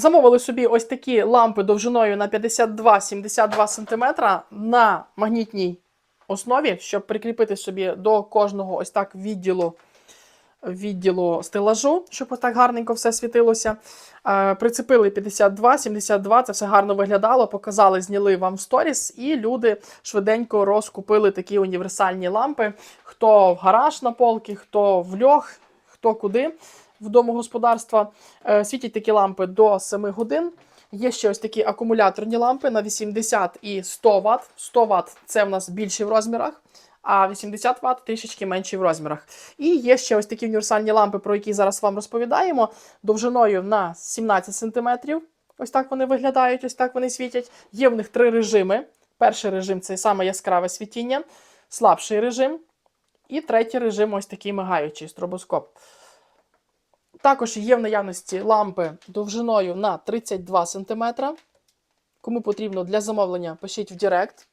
Замовили собі ось такі лампи довжиною на 52-72 см на магнітній основі, щоб прикріпити собі до кожного ось так відділу відділу стелажу, щоб ось так гарненько все світилося. Е, Прицепили 52-72, це все гарно виглядало, показали, зняли вам сторіс, і люди швиденько розкупили такі універсальні лампи. Хто в гараж на полки, хто в льох, хто куди в домогосподарства. Е, Світять такі лампи до 7 годин. Є ще ось такі акумуляторні лампи на 80 і 100 Вт. 100 Вт це в нас більші в розмірах, а 80 Вт трішечки менші в розмірах. І є ще ось такі універсальні лампи, про які зараз вам розповідаємо, довжиною на 17 см. Ось так вони виглядають, ось так вони світять. Є в них три режими. Перший режим це саме яскраве світіння, слабший режим. І третій режим ось такий мигаючий стробоскоп. Також є в наявності лампи довжиною на 32 см. Кому потрібно для замовлення, пишіть в Директ.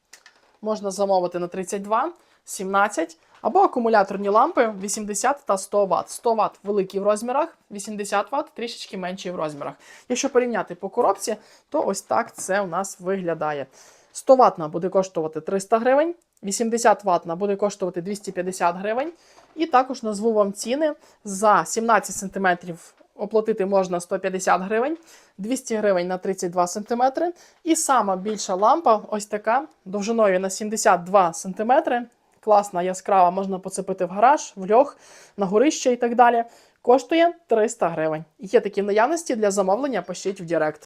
Можна замовити на 32, 17 або акумуляторні лампи 80 та 100 Вт. 100 Вт великі в розмірах, 80 Вт трішечки менші в розмірах. Якщо порівняти по коробці, то ось так це у нас виглядає. 100 ватна буде коштувати 300 гривень, 80 ватна буде коштувати 250 гривень. І також назву вам ціни за 17 см оплатити можна 150 гривень, 200 гривень на 32 см. І сама більша лампа, ось така, довжиною на 72 см. Класна, яскрава, можна поцепити в гараж, в льох, на горище і так далі. Коштує 300 гривень. Є такі наявності для замовлення, пишіть в Директ.